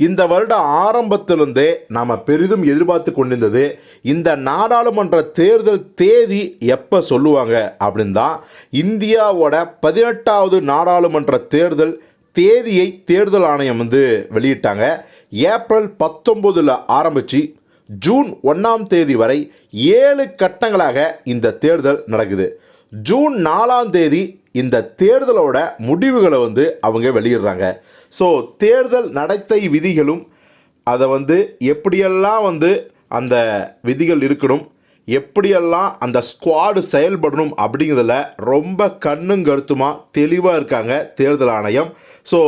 இந்த வருட ஆரம்பத்திலிருந்தே நாம் பெரிதும் எதிர்பார்த்து கொண்டிருந்தது இந்த நாடாளுமன்ற தேர்தல் தேதி எப்போ சொல்லுவாங்க அப்படின்னு தான் இந்தியாவோட பதினெட்டாவது நாடாளுமன்ற தேர்தல் தேதியை தேர்தல் ஆணையம் வந்து வெளியிட்டாங்க. ஏப்ரல் பத்தொம்போதில் ஆரம்பித்து ஜூன் ஒன்றாம் தேதி வரை ஏழு கட்டங்களாக இந்த தேர்தல் நடக்குது. ஜூன் நாலாம் தேதி இந்த தேர்தலோட முடிவுகளை வந்து அவங்க வெளியிடுறாங்க. ஸோ தேர்தல் நடத்தை விதிகளும் அதை வந்து எப்படியெல்லாம் வந்து அந்த விதிகள் இருக்கணும் எப்படியெல்லாம் அந்த ஸ்குவாடு செயல்படணும் அப்படிங்கிறதுல ரொம்ப கண்ணும் கருத்துமாக தெளிவாக இருக்காங்க தேர்தல் ஆணையம். ஸோ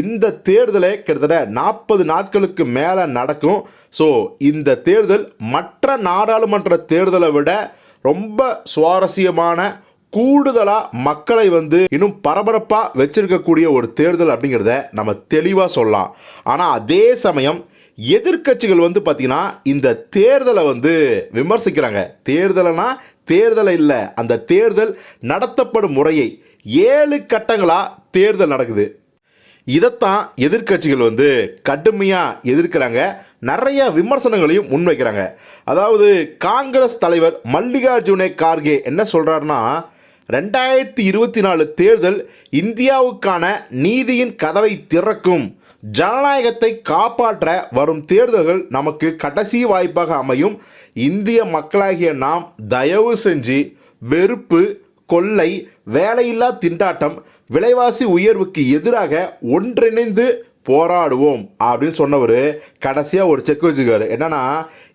இந்த தேர்தலே கிட்டத்தட்ட நாற்பது நாட்களுக்கு மேலே நடக்கும். ஸோ இந்த தேர்தல் மற்ற நாடாளுமன்ற தேர்தலை விட ரொம்ப சுவாரஸ்யமான கூடுதலாக மக்களை வந்து இன்னும் பரபரப்பாக வச்சிருக்கக்கூடிய ஒரு தேர்தல் அப்படிங்கிறத நம்ம தெளிவாக சொல்லலாம். ஆனால் அதே சமயம் எதிர்க்கட்சிகள் வந்து பார்த்திங்கன்னா இந்த தேர்தலை வந்து விமர்சிக்கிறாங்க. தேர்தலைனா தேர்தலை இல்லை. அந்த தேர்தல் நடத்தப்படும் முறையை ஏழு கட்டங்களாக தேர்தல் நடக்குது. இதைத்தான் எதிர்க்கட்சிகள் வந்து கடுமையாக எதிர்க்கிறாங்க. நிறைய விமர்சனங்களையும் முன்வைக்கிறாங்க. அதாவது காங்கிரஸ் தலைவர் மல்லிகார்ஜுனே கார்கே என்ன சொல்கிறாருன்னா ரெண்டாயிரத்தி இருபத்தி நாலு தேர்தல் இந்தியாவுக்கான நீதியின் கதவை திறக்கும். ஜனநாயகத்தை காப்பாற்ற வரும் தேர்தல்கள் நமக்கு கடைசி வாய்ப்பாக அமையும். இந்திய மக்களாகிய நாம் தயவு செஞ்சு வெறுப்பு கொள்ளை வேலையில்லா திண்டாட்டம் விலைவாசி உயர்வுக்கு எதிராக ஒன்றிணைந்து போராடுவோம் அப்படின்னு சொன்னவர் கடைசியாக ஒரு செக் வச்சுக்காரு என்னன்னா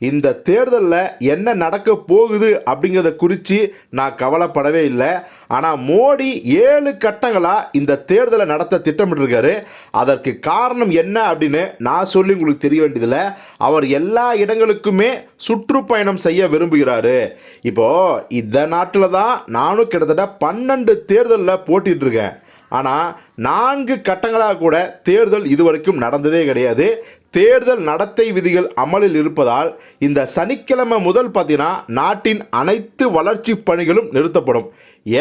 இந்த தேர்தலில் என்ன நடக்க போகுது அப்படிங்கிறத குறித்து நான் கவலைப்படவே இல்லை. ஆனால் மோடி ஏழு கட்டங்களாக இந்த தேர்தலை நடத்த திட்டமிட்டிருக்காரு. அதற்கு காரணம் என்ன அப்படின்னு நான் சொல்லி உங்களுக்கு தெரிய வேண்டியதில்லை. அவர் எல்லா இடங்களுக்குமே சுற்றுப்பயணம் செய்ய விரும்புகிறாரு. இப்போது இந்த நாட்டில் தான் நானும் கிட்டத்தட்ட பன்னெண்டு தேர்தலில் போட்டிகிட்ருக்கேன் இருக்கேன் ஆனால் நான்கு கட்டங்களாக கூட தேர்தல் இதுவரைக்கும் நடந்ததே கிடையாது. தேர்தல் நடத்தை விதிகள் அமலில் இருப்பதால் இந்த சனிக்கிழமை முதல் பார்த்தீங்கன்னா நாட்டின் அனைத்து வளர்ச்சி பணிகளும் நிறுத்தப்படும்.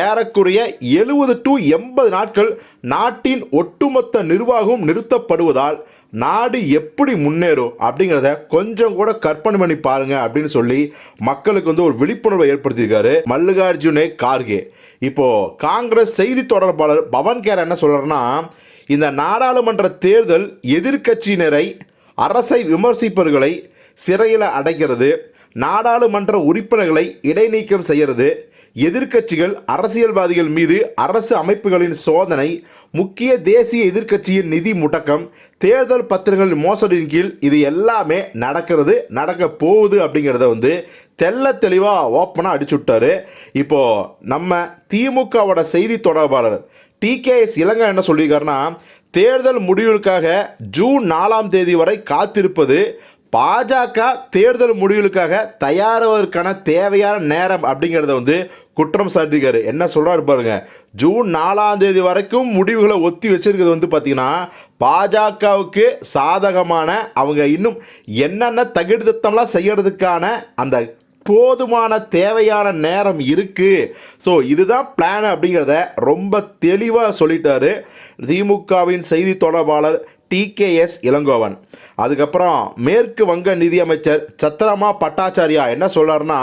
ஏறக்குறைய எழுபது டு எண்பது நாட்கள் நாட்டின் ஒட்டுமொத்த நிர்வாகமும் நிறுத்தப்படுவதால் நாடு எப்படி முன்னேறும் அப்படிங்கிறத கொஞ்சம் கூட கற்பனை பண்ணி பாருங்க அப்படின்னு சொல்லி மக்களுக்கு வந்து ஒரு விழிப்புணர்வை ஏற்படுத்தியிருக்காரு மல்லிகார்ஜுனே கார்கே. இப்போ காங்கிரஸ் செய்தி தொடர்பாளர் பவன் கேர் என்ன சொல்றாருன்னா இந்த நாடாளுமன்ற தேர்தல் எதிர்க்கட்சியினரை அரசை விமர்சிப்பவர்களை சிறையில் அடைக்கிறது நாடாளுமன்ற உறுப்பினர்களை இடைநீக்கம் செய்கிறது எதிர்க்கட்சிகள் அரசியல்வாதிகள் மீது அரசு அமைப்புகளின் சோதனை முக்கிய தேசிய எதிர்க்கட்சியின் நிதி முடக்கம் தேர்தல் பத்திரங்கள் மோசடியின் கீழ் இது எல்லாமே நடக்கிறது நடக்க போகுது அப்படிங்கிறத வந்து தெள்ள தெளிவாக ஓப்பனாக அடிச்சு விட்டாரு நம்ம திமுகவோட செய்தி தொடர்பாளர் டிகேஎஸ் இலங்கை என்ன சொல்லியிருக்காருன்னா தேர்தல் முடிவுக்காக ஜூன் நாலாம் தேதி வரை காத்திருப்பது பாஜக தேர்தல் முடிவுகளுக்காக தயாராவதற்கான தேவையான நேரம் அப்படிங்கிறத வந்து குற்றம் சாட்டிருக்காரு என்ன சொல்கிறாரு பாருங்க. ஜூன் நாலாம் தேதி வரைக்கும் முடிவுகளை ஒத்தி வச்சிருக்கிறது வந்து பார்த்திங்கன்னா பாஜகவுக்கு சாதகமான அவங்க இன்னும் என்னென்ன தகுதித்தம்லாம் செய்யறதுக்கான அந்த போதுமான தேவையான நேரம் இருக்குது ஸோ இதுதான் பிளான் அப்படிங்கிறத ரொம்ப தெளிவாக சொல்லிட்டாரு. திமுகவின் செய்தி தொடர்பாளர் டிகேஎஸ் இளங்கோவன். அதுக்கப்புறம் மேற்கு வங்க நிதியமைச்சர் சத்ரமா பட்டாச்சாரியா என்ன சொல்கிறாருன்னா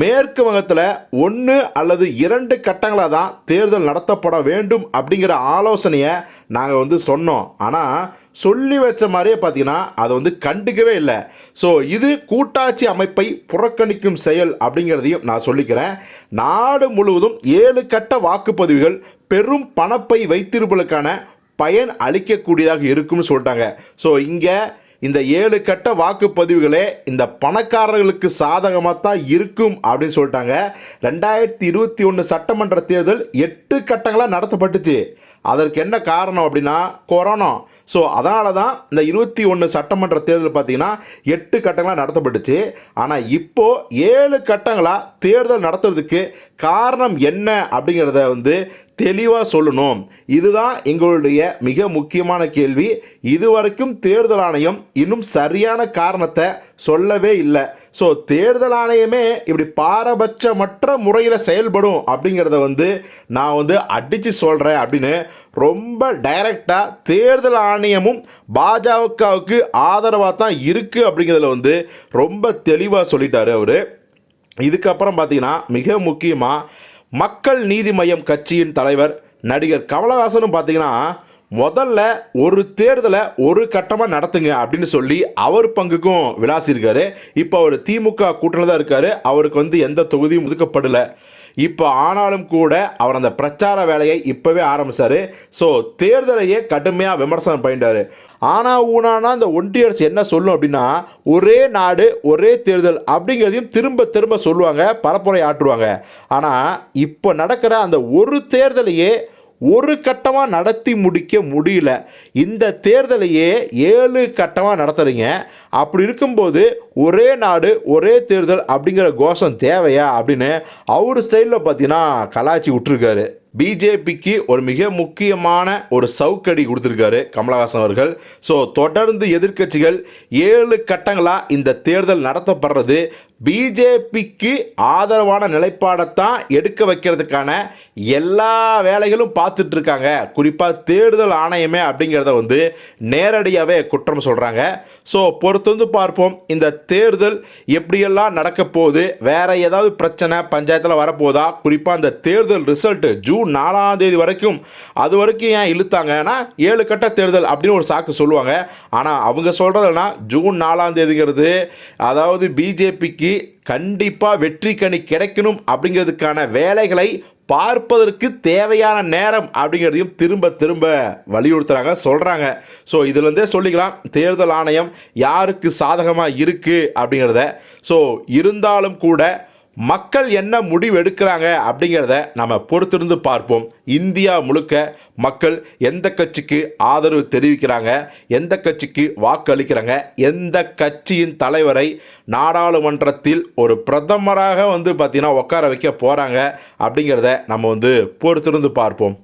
மேற்கு வங்கத்தில் ஒன்று அல்லது இரண்டு கட்டங்களாக தான் தேர்தல் நடத்தப்பட வேண்டும் அப்படிங்கிற ஆலோசனையை நாங்கள் வந்து சொன்னோம். ஆனால் சொல்லி வச்ச மாதிரியே பார்த்தீங்கன்னா அதை வந்து கண்டுக்கவே இல்லை. ஸோ இது கூட்டாட்சி அமைப்பை புறக்கணிக்கும் செயல் அப்படிங்கிறதையும் நான் சொல்லிக்கிறேன். நாடு முழுவதும் ஏழு கட்ட வாக்குப்பதிவுகள் பெரும் பணப்பை வைத்திருப்பதற்கான பயன் அளிக்கக்கூடியதாக இருக்கும்னு சொல்லிட்டாங்க. ஸோ இங்கே இந்த ஏழு கட்ட வாக்குப்பதிவுகளே இந்த பணக்காரர்களுக்கு சாதகமாக தான் இருக்கும் அப்படின்னு சொல்லிட்டாங்க. ரெண்டாயிரத்தி இருபத்தி ஒன்று சட்டமன்ற தேர்தல் எட்டு கட்டங்களாக நடத்தப்பட்டுச்சு. அதற்கு என்ன காரணம் அப்படின்னா கொரோனா. ஸோ அதனால தான் இந்த இருபத்தி ஒன்று சட்டமன்ற தேர்தல் பார்த்தீங்கன்னா எட்டு கட்டங்களாக நடத்தப்பட்டுச்சு. ஆனால் இப்போது ஏழு கட்டங்களாக தேர்தல் நடத்துறதுக்கு காரணம் என்ன அப்படிங்கிறத வந்து தெளிவாக சொல்லணும். இதுதான் எங்களுடைய மிக முக்கியமான கேள்வி. இதுவரைக்கும் தேர்தல் ஆணையம் இன்னும் சரியான காரணத்தை சொல்லவே இல்லை. ஸோ தேர்தல் ஆணையமே இப்படி பாரபட்சமற்ற முறையில் செயல்படும் அப்படிங்கிறத வந்து நான் வந்து அடித்து சொல்கிறேன் அப்படின்னு ரொம்ப டைரக்டாக தேர்தல் ஆணையமும் பாஜகவுக்கு ஆதரவாக தான் இருக்குது அப்படிங்கிறதுல வந்து ரொம்ப தெளிவாக சொல்லிட்டாரு அவர். இதுக்கப்புறம் பார்த்தீங்கன்னா மிக முக்கியமாக மக்கள் நீதி மையம் கட்சியின் தலைவர் நடிகர் கமலஹாசனும் பார்த்தீங்கன்னா முதல்ல ஒரு தேர்தலை ஒரு கட்டமாக நடத்துங்க அப்படின்னு சொல்லி அவர் பங்குக்கும் விளாசியிருக்காரு இப்போ அவர் திமுக கூட்டணி தான் இருக்காரு. அவருக்கு வந்து எந்த தொகுதியும் ஒதுக்கப்படலை. இப்போ ஆனாலும் கூட அவர் அந்த பிரச்சார வேலையை இப்போவே ஆரம்பித்தார் ஸோ தேர்தலையே கடுமையாக விமர்சனம் பண்ணிட்டார். ஆனால் ஊனானா இந்த ஒன்றிய அரசு என்ன சொல்லும் அப்படின்னா ஒரே நாடு ஒரே தேர்தல் அப்படிங்கிறதையும் திரும்ப திரும்ப சொல்லுவாங்க பரப்புரை ஆற்றுவாங்க ஆனால் இப்போ நடக்கிற அந்த ஒரு தேர்தலையே ஒரு கட்டமாக நடத்தி முடிக்க முடியல. இந்த தேர்தலையே ஏழு கட்டமாக நடத்துகிறீங்க அப்படி இருக்கும்போது ஒரே நாடு ஒரே தேர்தல் அப்படிங்கிற கோஷம் தேவையா அப்படின்னு அவர் ஸ்டைலில் பார்த்தீங்கன்னா கலாச்சி விட்டுருக்காரு. பிஜேபிக்கு ஒரு மிக முக்கியமான ஒரு சவுக்கடி கொடுத்துருக்காரு கமலஹாசன் அவர்கள். ஸோ தொடர்ந்து எதிர்க்கட்சிகள் ஏழு கட்டங்களாக இந்த தேர்தல் நடத்தப்படுறது பிஜேபிக்கு ஆதரவான நிலைப்பாடைத்தான் எடுக்க வைக்கிறதுக்கான எல்லா வேலைகளும் பார்த்துட்டு இருக்காங்க குறிப்பாக தேர்தல் ஆணையமே அப்படிங்கிறத வந்து நேரடியாகவே குற்றம் சொல்கிறாங்க ஸோ பொறுத்து வந்து பார்ப்போம். இந்த தேர்தல் எப்படியெல்லாம் நடக்க போகுது? வேற ஏதாவது பிரச்சனை பஞ்சாயத்தில் வரப்போதா? குறிப்பாக அந்த தேர்தல் ரிசல்ட்டு ஜூன் நாலாம் தேதி வரைக்கும் அது வரைக்கும் ஏன் இழுத்தாங்கன்னா ஏழு கட்ட தேர்தல் அப்படின்னு ஒரு சாக்கு சொல்லுவாங்க. ஆனால் அவங்க சொல்கிறதுனா ஜூன் நாலாம் தேதிங்கிறது அதாவது பிஜேபிக்கு கண்டிப்பாக வெற்றி கணி கிடைக்கணும் அப்படிங்கிறதுக்கான வேலைகளை பார்ப்பதற்கு தேவையான நேரம் அப்படிங்கிறதையும் திரும்ப திரும்ப வலியுறுத்துகிறாங்க சொல்கிறாங்க ஸோ இதுலேருந்தே சொல்லிக்கலாம். தேர்தல் ஆணையம் யாருக்கு சாதகமாக இருக்குது அப்படிங்கிறத. ஸோ இருந்தாலும் கூட மக்கள் என்ன முடிவு எடுக்கிறாங்க அப்படிங்கிறத நம்ம பொறுத்திருந்து பார்ப்போம். இந்தியா முழுக்க மக்கள் எந்த கட்சிக்கு ஆதரவு தெரிவிக்கிறாங்க எந்த கட்சிக்கு வாக்கு அளிக்கிறாங்க எந்த கட்சியின் தலைவரை நாடாளுமன்றத்தில் ஒரு பிரதமராக வந்து பார்த்திங்கன்னா உட்கார வைக்க போகிறாங்க அப்படிங்கிறத நம்ம வந்து பொறுத்திருந்து பார்ப்போம்.